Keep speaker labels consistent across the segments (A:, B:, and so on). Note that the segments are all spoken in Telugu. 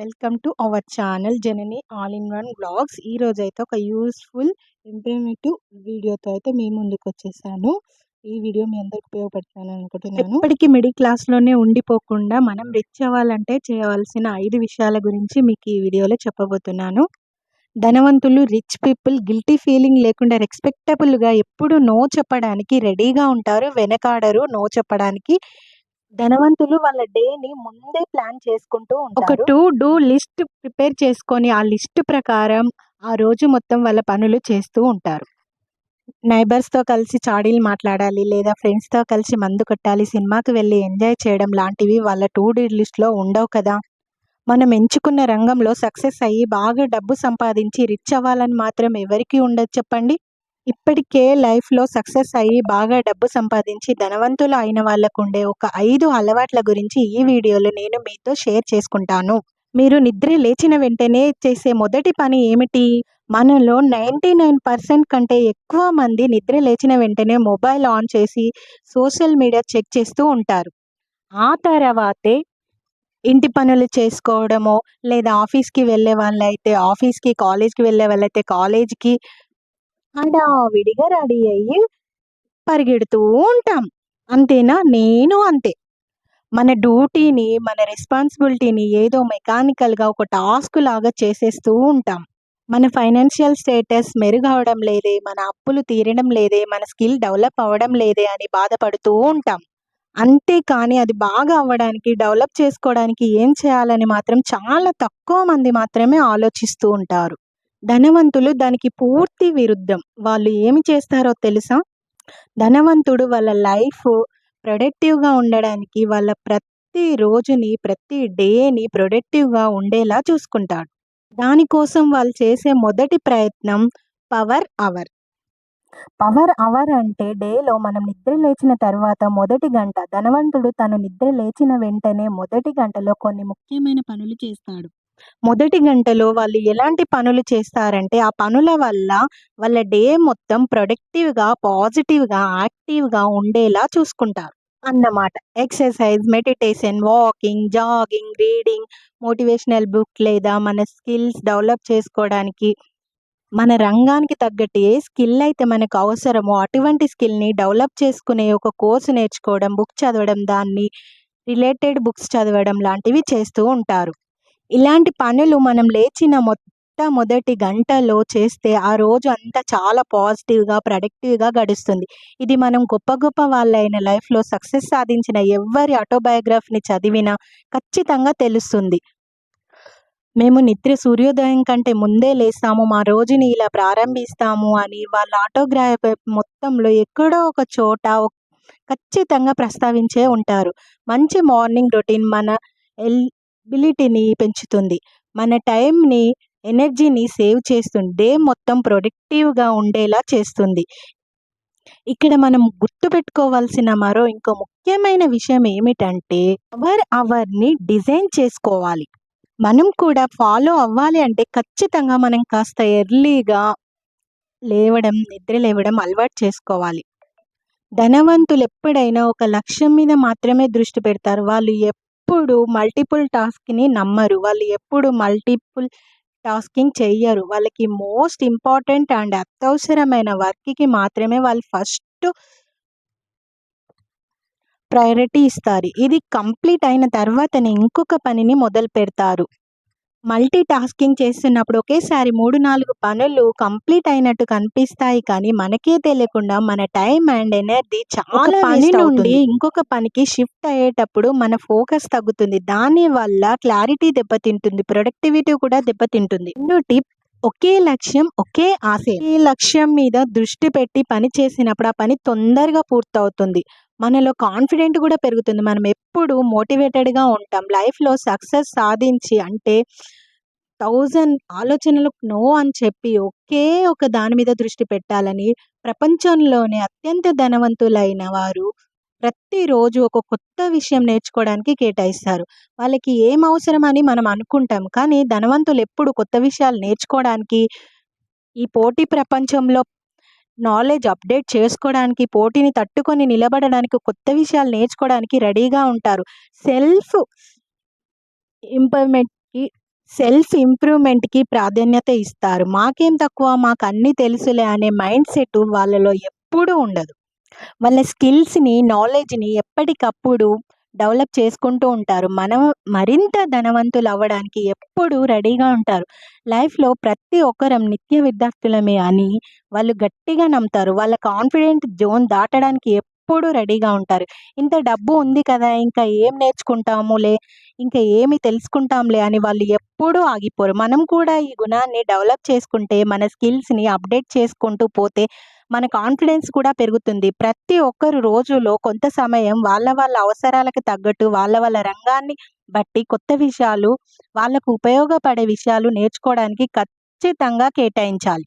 A: Welcome to our channel Janani all in one blogs ఈరోజు అయితే ఒక యూస్ఫుల్ ఇన్ఫర్మేటివ్ వీడియోతో అయితే మీ ముందుకు వచ్చేసాను ఈ వీడియో మీ అందరికి ఉపయోగపడుతుంది అనుకుంటున్నాను. ఇప్పటికీ మిడిల్ క్లాస్లోనే ఉండిపోకుండా మనం రిచ్ అవ్వాలంటే చేయవలసిన ఐదు విషయాల గురించి మీకు ఈ వీడియోలో చెప్పబోతున్నాను. ధనవంతులు రిచ్ పీపుల్ గిల్టీ ఫీలింగ్ లేకుండా రెస్పెక్టబుల్గా ఎప్పుడు నో చెప్పడానికి రెడీగా ఉంటారు వెనకాడరు నో చెప్పడానికి. ధనవంతులు వాళ్ళ డేని ముందే ప్లాన్ చేసుకుంటూ ఉంటారు. ఒక టు డూ లిస్ట్ ప్రిపేర్ చేసుకొని ఆ లిస్ట్ ప్రకారం ఆ రోజు మొత్తం వాళ్ళ పనులు చేస్తూ ఉంటారు. నైబర్స్తో కలిసి చాడీలు మాట్లాడాలి లేదా ఫ్రెండ్స్తో కలిసి మందు కొట్టాలి సినిమాకి వెళ్ళి ఎంజాయ్ చేయడం లాంటివి వాళ్ళ టూ డూ లిస్ట్లో ఉండవు కదా. మనం ఎంచుకున్న రంగంలో సక్సెస్ అయ్యి బాగా డబ్బు సంపాదించి రిచ్ అవ్వాలని మాత్రం ఎవరికి ఉండదు చెప్పండి. ఇప్పటికే లైఫ్లో సక్సెస్ అయ్యి బాగా డబ్బు సంపాదించి ధనవంతులు అయిన వాళ్ళకు ఉండే ఒక ఐదు అలవాట్ల గురించి ఈ వీడియోలో నేను మీతో షేర్ చేసుకుంటాను. మీరు నిద్ర లేచిన వెంటనే చేసే మొదటి పని ఏమిటి? మనలో నైంటీ నైన్ పర్సెంట్ కంటే ఎక్కువ మంది నిద్ర లేచిన వెంటనే మొబైల్ ఆన్ చేసి సోషల్ మీడియా చెక్ చేస్తూ ఉంటారు. ఆ తర్వాతే ఇంటి పనులు చేసుకోవడమో లేదా ఆఫీస్కి వెళ్ళే వాళ్ళైతే ఆఫీస్కి కాలేజ్కి వెళ్ళే వాళ్ళైతే కాలేజ్కి హడావిడిగా రెడీ అయ్యి పరిగెడుతూ ఉంటాం. అంతేనా? నేను అంతే. మన డ్యూటీని మన రెస్పాన్సిబిలిటీని ఏదో మెకానికల్గా ఒక టాస్క్ లాగా చేసేస్తూ ఉంటాం. మన ఫైనాన్షియల్ స్టేటస్ మెరుగవడం లేదే మన అప్పులు తీరడం లేదే మన స్కిల్ డెవలప్ అవ్వడం లేదే అని బాధపడుతూ ఉంటాం. అంతేకాని అది బాగా అవ్వడానికి డెవలప్ చేసుకోవడానికి ఏం చేయాలని మాత్రం చాలా తక్కువ మంది మాత్రమే ఆలోచిస్తూ ఉంటారు. ధనవంతులు దానికి పూర్తి విరుద్ధం. వాళ్ళు ఏమి చేస్తారో తెలుసా? ధనవంతుడు వాళ్ళ లైఫ్ ప్రొడక్టివ్గా ఉండడానికి వాళ్ళ ప్రతి రోజుని ప్రతి డేని ప్రొడక్టివ్గా ఉండేలా చూసుకుంటాడు. దానికోసం వాళ్ళు చేసే మొదటి ప్రయత్నం పవర్ అవర్. పవర్ అవర్ అంటే డేలో మనం నిద్ర లేచిన తర్వాత మొదటి గంట ధనవంతుడు తను నిద్ర లేచిన వెంటనే మొదటి గంటలో కొన్ని ముఖ్యమైన పనులు చేస్తాడు. మొదటి గంటలో వాళ్ళు ఎలాంటి పనులు చేస్తారంటే ఆ పనుల వల్ల వాళ్ళ డే మొత్తం ప్రొడక్టివ్గా పాజిటివ్గా యాక్టివ్గా ఉండేలా చూసుకుంటారు. అన్నమాట. Exercise meditation walking jogging reading motivational book లేదా మన స్కిల్స్ డెవలప్ చేసుకోవడానికి మన రంగానికి తగ్గట్టు ఏ స్కిల్ అయితే మనకు అవసరమో అటువంటి స్కిల్ని డెవలప్ చేసుకునే ఒక కోర్సు నేర్చుకోవడం బుక్ చదవడం దాన్ని రిలేటెడ్ బుక్స్ చదవడం లాంటివి చేస్తూ ఉంటారు. ఇలాంటి పనులు మనం లేచిన మొట్టమొదటి గంటలో చేస్తే ఆ రోజు అంతా చాలా పాజిటివ్గా ప్రొడక్టివ్గా గడుస్తుంది. ఇది మనం గొప్ప గొప్ప వాళ్ళైన లైఫ్లో సక్సెస్ సాధించిన ఎవరి ఆటోబయోగ్రఫీని చదివినా ఖచ్చితంగా తెలుస్తుంది. మేము నిద్ర సూర్యోదయం కంటే ముందే లేస్తాము మా రోజుని ఇలా ప్రారంభిస్తాము అని వాళ్ళ ఆటోగ్రాఫ్ మొత్తంలో ఎక్కడో ఒక చోట ఖచ్చితంగా ప్రస్తావించే ఉంటారు. మంచి మార్నింగ్ రొటీన్ మన ఎల్ ఎలిబిలిటీని పెంచుతుంది. మన టైంని ఎనర్జీని సేవ్ చేస్తుంది డే మొత్తం ప్రొడక్టివ్గా ఉండేలా చేస్తుంది. ఇక్కడ మనం గుర్తుపెట్టుకోవాల్సిన మరో ఇంకో ముఖ్యమైన విషయం ఏమిటంటే అవర్ అవర్ని డిజైన్ చేసుకోవాలి. మనం కూడా ఫాలో అవ్వాలి అంటే ఖచ్చితంగా మనం కాస్త ఎర్లీగా లేవడం నిద్ర లేవడం అలవాటు చేసుకోవాలి. ధనవంతులు ఎప్పుడైనా ఒక లక్ష్యం మీద మాత్రమే దృష్టి పెడతారు. వాళ్ళు ఎప్పుడు మల్టిపుల్ టాస్క్ని నమ్మరు. వాళ్ళు ఎప్పుడు మల్టిపుల్ టాస్కింగ్ చెయ్యరు. వాళ్ళకి మోస్ట్ ఇంపార్టెంట్ అండ్ అత్యవసరమైన వర్క్కి మాత్రమే వాళ్ళు ఫస్ట్ ప్రయారిటీ ఇస్తారు. ఇది కంప్లీట్ అయిన తర్వాతనే ఇంకొక పనిని మొదలు పెడతారు మల్టీ టాస్కింగ్ చేస్తున్నప్పుడు ఒకేసారి మూడు నాలుగు పనులు కంప్లీట్ అయినట్టు కనిపిస్తాయి కానీ మనకే తెలియకుండా మన టైం అండ్ ఎనర్జీ చాలా పని నుండి ఇంకొక పనికి షిఫ్ట్ అయ్యేటప్పుడు మన ఫోకస్ తగ్గుతుంది. దాని వల్ల క్లారిటీ దెబ్బతింటుంది ప్రొడక్టివిటీ కూడా దెబ్బతింటుంది. టిప్ ఒకే లక్ష్యం ఒకే ఆశ. ఈ లక్ష్యం మీద దృష్టి పెట్టి పని చేసినప్పుడు ఆ పని తొందరగా పూర్తవుతుంది. మనలో కాన్ఫిడెంట్ కూడా పెరుగుతుంది. మనం ఎప్పుడు మోటివేటెడ్గా ఉంటాం. లైఫ్లో సక్సెస్ సాధించి అంటే థౌజండ్ ఆలోచనలు నో అని చెప్పి ఒకే ఒక దాని మీద దృష్టి పెట్టాలని ప్రపంచంలోనే అత్యంత ధనవంతులైన వారు ప్రతిరోజు ఒక కొత్త విషయం నేర్చుకోవడానికి కేటాయిస్తారు. వాళ్ళకి ఏం అవసరం అని మనం అనుకుంటాం. కానీ ధనవంతులు ఎప్పుడు కొత్త విషయాలు నేర్చుకోవడానికి ఈ పోటీ ప్రపంచంలో నాలెడ్జ్ అప్డేట్ చేసుకోవడానికి పోటీని తట్టుకొని నిలబడడానికి కొత్త విషయాలు నేర్చుకోవడానికి రెడీగా ఉంటారు. సెల్ఫ్ ఇంప్రూవ్మెంట్కి సెల్ఫ్ ఇంప్రూవ్మెంట్కి ప్రాధాన్యత ఇస్తారు. మాకేం తక్కువ మాకు అన్నీ తెలుసులే అనే మైండ్ సెట్ వాళ్ళలో ఎప్పుడూ ఉండదు. వాళ్ళ స్కిల్స్ని నాలెడ్జ్ని ఎప్పటికప్పుడు డెవలప్ చేసుకుంటూ ఉంటారు. మనం మరింత ధనవంతులు అవ్వడానికి ఎప్పుడూ రెడీగా ఉంటారు. లైఫ్లో ప్రతి ఒక్కరం నిత్య విద్యార్థులమే అని వాళ్ళు గట్టిగా నమ్ముతారు. వాళ్ళ కాన్ఫిడెంట్ జోన్ దాటడానికి ఎప్పుడూ రెడీగా ఉంటారు. ఇంత డబ్బు ఉంది కదా ఇంకా ఏం నేర్చుకుంటాములే ఇంకా ఏమి తెలుసుకుంటాంలే అని వాళ్ళు ఎప్పుడూ ఆగిపోరు. మనం కూడా ఈ గుణాన్ని డెవలప్ చేసుకుంటే మన స్కిల్స్ని అప్డేట్ చేసుకుంటూ పోతే మన కాన్ఫిడెన్స్ కూడా పెరుగుతుంది. ప్రతి ఒక్కరు రోజులో కొంత సమయం వాళ్ళ వాళ్ళ అవసరాలకు తగ్గట్టు వాళ్ళ వాళ్ళ రంగాన్ని బట్టి కొత్త విషయాలు వాళ్ళకు ఉపయోగపడే విషయాలు నేర్చుకోవడానికి ఖచ్చితంగా కేటాయించాలి.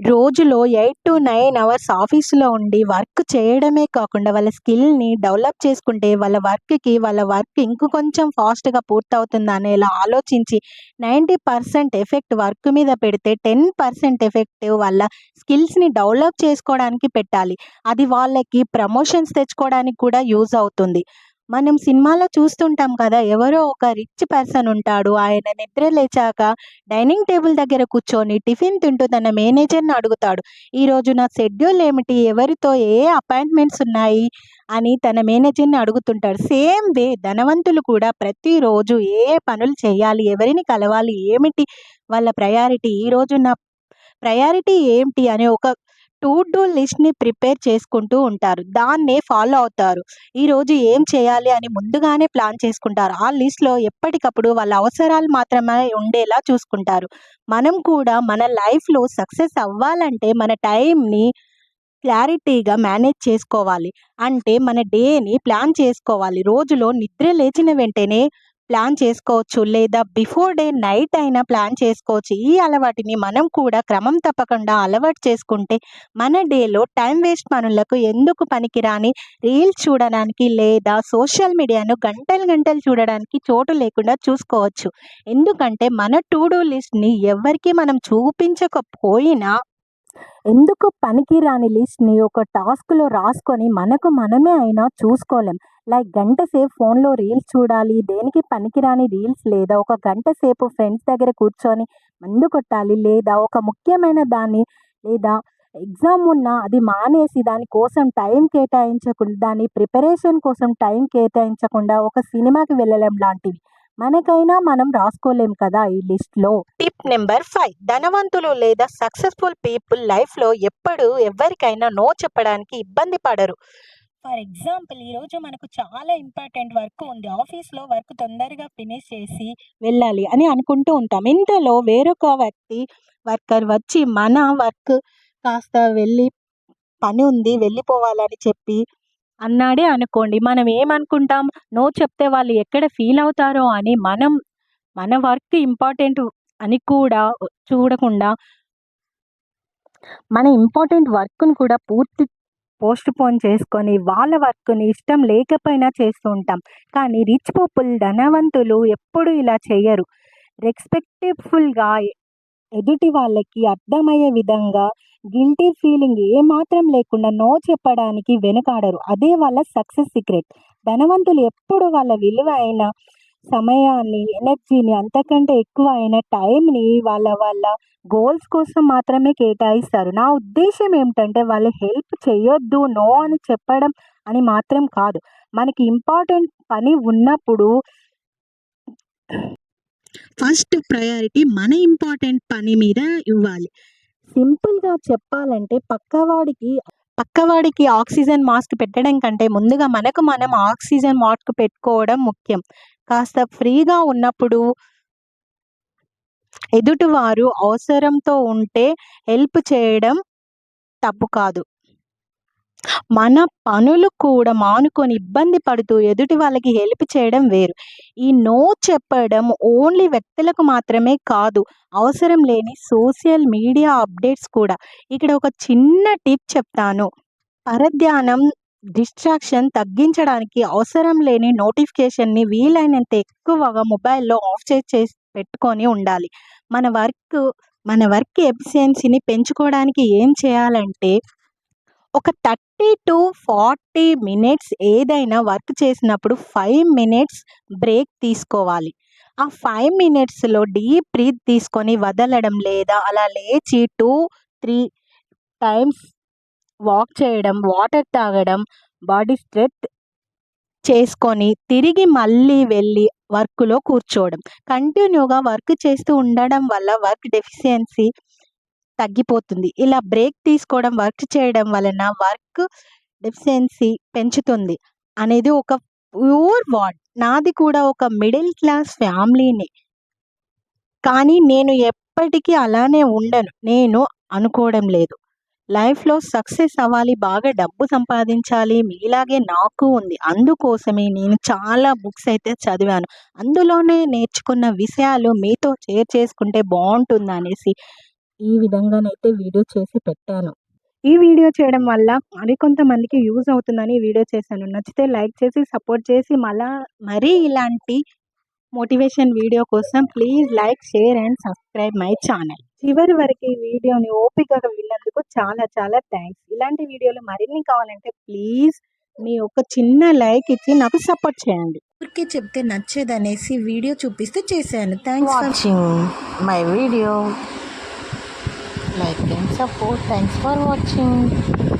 A: రోజులో ఎయిట్ టు నైన్ అవర్స్ ఆఫీసులో ఉండి వర్క్ చేయడమే కాకుండా వాళ్ళ స్కిల్ని డెవలప్ చేసుకుంటే వాళ్ళ వర్క్కి వాళ్ళ వర్క్ ఇంక కొంచెం ఫాస్ట్గా పూర్తవుతుంది అనేలా ఆలోచించి నైంటీ పర్సెంట్ ఎఫెక్ట్ వర్క్ మీద పెడితే టెన్ పర్సెంట్ ఎఫెక్ట్ వాళ్ళ స్కిల్స్ని డెవలప్ చేసుకోవడానికి పెట్టాలి. అది వాళ్ళకి ప్రమోషన్స్ తెచ్చుకోవడానికి కూడా యూజ్ అవుతుంది. మనం సినిమాలో చూస్తుంటాం కదా! ఎవరో ఒక రిచ్ పర్సన్ ఉంటాడు. ఆయన నిద్ర లేచాక డైనింగ్ టేబుల్ దగ్గర కూర్చొని టిఫిన్ తింటూ తన మేనేజర్ని అడుగుతాడు. ఈరోజు నా షెడ్యూల్ ఏమిటి? ఎవరితో ఏ అపాయింట్మెంట్స్ ఉన్నాయి? అని తన మేనేజర్ని అడుగుతుంటాడు. సేమ్ వే ధనవంతులు కూడా ప్రతిరోజు ఏ పనులు చేయాలి? ఎవరిని కలవాలి? ఏమిటి? వాళ్ళ ప్రయారిటీ? ఈరోజు నా ప్రయారిటీ ఏమిటి? అనే ఒక టూ డూ లిస్ట్ని ప్రిపేర్ చేసుకుంటూ ఉంటారు. దాన్నే ఫాలో అవుతారు. ఈరోజు ఏం చేయాలి అని ముందుగానే ప్లాన్ చేసుకుంటారు. ఆ లిస్ట్లో ఎప్పటికప్పుడు వాళ్ళ అవసరాలు మాత్రమే ఉండేలా చూసుకుంటారు. మనం కూడా మన లైఫ్లో సక్సెస్ అవ్వాలంటే మన టైంని క్లారిటీగా మేనేజ్ చేసుకోవాలి. అంటే మన డేని ప్లాన్ చేసుకోవాలి. రోజులో నిద్ర లేచిన వెంటనే ప్లాన్ చేసుకోవచ్చు లేదా బిఫోర్ డే నైట్ అయినా ప్లాన్ చేసుకోవచ్చు. ఈ అలవాటుని మనం కూడా క్రమం తప్పకుండా అలవాటు చేసుకుంటే మన డేలో టైం వేస్ట్ పనులకు ఎందుకు పనికిరాని రీల్స్ చూడడానికి లేదా సోషల్ మీడియాను గంటలు గంటలు చూడడానికి చోటు లేకుండా చూసుకోవచ్చు. ఎందుకంటే మన టు డూ లిస్ట్ని ఎవరికి మనం చూపించకపోయినా ఎందుకు పనికిరాని లిస్ట్ని ఒక టాస్క్లో రాసుకొని మనకు మనమే అయినా చూసుకోలేం? లైక్ గంట సేపు ఫోన్లో రీల్స్ చూడాలి దేనికి పనికిరాని రీల్స్ లేదా ఒక గంట సేపు ఫ్రెండ్స్ దగ్గర కూర్చొని మందు కొట్టాలి లేదా ఒక ముఖ్యమైన దాన్ని లేదా ఎగ్జామ్ ఉన్నా అది మానేసి దానికోసం టైం కేటాయించకుండా దాని ప్రిపరేషన్ కోసం టైం కేటాయించకుండా ఒక సినిమాకి వెళ్ళడం లాంటివి. మనకైనా మనం రాసుకోలేం కదా ఈ లిస్ట్లో. టిప్ నెంబర్ ఫైవ్ ధనవంతులు లేదా సక్సెస్ఫుల్ పీపుల్ లైఫ్లో ఎప్పుడు ఎవరికైనా నో చెప్పడానికి ఇబ్బంది పడరు. ఫర్ ఎగ్జాంపుల్ ఈరోజు మనకు చాలా ఇంపార్టెంట్ వర్క్ ఉంది. ఆఫీస్లో వర్క్ తొందరగా ఫినిష్ చేసి వెళ్ళాలి అని అనుకుంటూ ఉంటాం. ఇంతలో వేరొక వ్యక్తి వర్కర్ వచ్చి మన వర్క్ కాస్త వెళ్ళి పని ఉంది వెళ్ళిపోవాలని చెప్పి అన్నాడే అనుకోండి. మనం ఏమనుకుంటాం? నో చెప్తే వాళ్ళు ఎక్కడ ఫీల్ అవుతారో అని మనం మన వర్క్ ఇంపార్టెంట్ అని కూడా చూడకుండా మన ఇంపార్టెంట్ వర్క్ను కూడా పూర్తి పోస్ట్ పోన్ చేసుకొని వాళ్ళ వర్క్ని ఇష్టం లేకపోయినా చేస్తూ ఉంటాం. కానీ రిచ్ పీపుల్ ధనవంతులు ఎప్పుడు ఇలా చేయరు. రెస్పెక్టివ్ఫుల్గా ఎదుటి వాళ్ళకి అర్థమయ్యే విధంగా గిల్టీ ఫీలింగ్ ఏమాత్రం లేకుండా నో చెప్పడానికి వెనుకాడరు. అదే వాళ్ళ సక్సెస్ సీక్రెట్. ధనవంతులు ఎప్పుడు వాళ్ళ విలువైన సమయాన్ని ఎనర్జీని అంతకంటే ఎక్కువ అయిన టైంని వాళ్ళ వాళ్ళ గోల్స్ కోసం మాత్రమే కేటాయిస్తారు. నా ఉద్దేశం ఏమిటంటే వాళ్ళు హెల్ప్ చేయొద్దు నో అని చెప్పడం అని మాత్రం కాదు. మనకి ఇంపార్టెంట్ పని ఉన్నప్పుడు ఫస్ట్ ప్రయారిటీ మన ఇంపార్టెంట్ పని మీద ఇవ్వాలి. సింపుల్గా చెప్పాలంటే పక్కవాడికి పక్కవాడికి ఆక్సిజన్ మాస్క్ పెట్టడం కంటే ముందుగా మనకు మనం ఆక్సిజన్ మాస్క్ పెట్టుకోవడం ముఖ్యం. కాస్త ఫ్రీగా ఉన్నప్పుడు ఎదుటివారు అవసరంతో ఉంటే హెల్ప్ చేయడం తప్పు కాదు. మన పనులు కూడా మానుకొని ఇబ్బంది పడుతూ ఎదుటి వాళ్ళకి హెల్ప్ చేయడం వేరు. ఈ నో చెప్పడం ఓన్లీ వ్యక్తులకు మాత్రమే కాదు అవసరం లేని సోషల్ మీడియా అప్డేట్స్ కూడా. ఇక్కడ ఒక చిన్న టిప్ చెప్తాను. పరధ్యానం డిస్ట్రాక్షన్ తగ్గించడానికి అవసరం లేని నోటిఫికేషన్ని వీలైనంత ఎక్కువగా మొబైల్లో ఆఫ్ చేసి పెట్టుకొని ఉండాలి. మన వర్క్ మన వర్క్ ఎఫిషియన్సీని పెంచుకోవడానికి ఏం చేయాలంటే ఒక థర్టీ టు ఫార్టీ మినిట్స్ ఏదైనా వర్క్ చేసినప్పుడు ఫైవ్ మినిట్స్ బ్రేక్ తీసుకోవాలి. ఆ ఫైవ్ మినిట్స్లో డీప్ బ్రీత్ తీసుకొని వదలడం లేదా అలా లేచి టూ త్రీ టైమ్స్ వాక్ చేయడం వాటర్ తాగడం బాడీ స్ట్రెత్ చేసుకొని తిరిగి మళ్ళీ వెళ్ళి వర్క్లో కూర్చోవడం. కంటిన్యూగా వర్క్ చేస్తూ ఉండడం వల్ల వర్క్ డెఫిషియన్సీ తగ్గిపోతుంది. ఇలా బ్రేక్ తీసుకోవడం వర్క్ చేయడం వలన వర్క్ డెఫిషియన్సీ పెంచుతుంది అనేది ఒక ప్యూర్ వార్డ్. నాది కూడా ఒక మిడిల్ క్లాస్ ఫ్యామిలీనే. కానీ నేను ఎప్పటికీ అలానే ఉండను. నేను అనుకోవడం లేదు. లైఫ్లో సక్సెస్ అవ్వాలి బాగా డబ్బు సంపాదించాలి మీలాగే నాకు ఉంది. అందుకోసమే నేను చాలా బుక్స్ అయితే చదివాను. అందులోనే నేర్చుకున్న విషయాలు మీతో షేర్ చేసుకుంటే బాగుంటుంది అనేసి ఈ విధంగానైతే వీడియో చేసి పెట్టాను. ఈ వీడియో చేయడం వల్ల మరికొంతమందికి యూజ్ అవుతుందని వీడియో చేశాను. నచ్చితే లైక్ చేసి సపోర్ట్ చేసి మళ్ళా మరీ ఇలాంటి మోటివేషన్ వీడియో కోసం please like share and subscribe my channel. చివరి వరకు ఈ వీడియోని ఓపికగా విన్నందుకు చాలా చాలా థ్యాంక్స్. ఇలాంటి వీడియోలు మరిన్ని కావాలంటే ప్లీజ్ మీ ఒక చిన్న లైక్ ఇచ్చి నాకు సపోర్ట్ చేయండి. ఊరికే చెప్తే నచ్చేదనేసి వీడియో చూపిస్తే చేశాను. Thanks for
B: watching my video. Like and support thanks for watching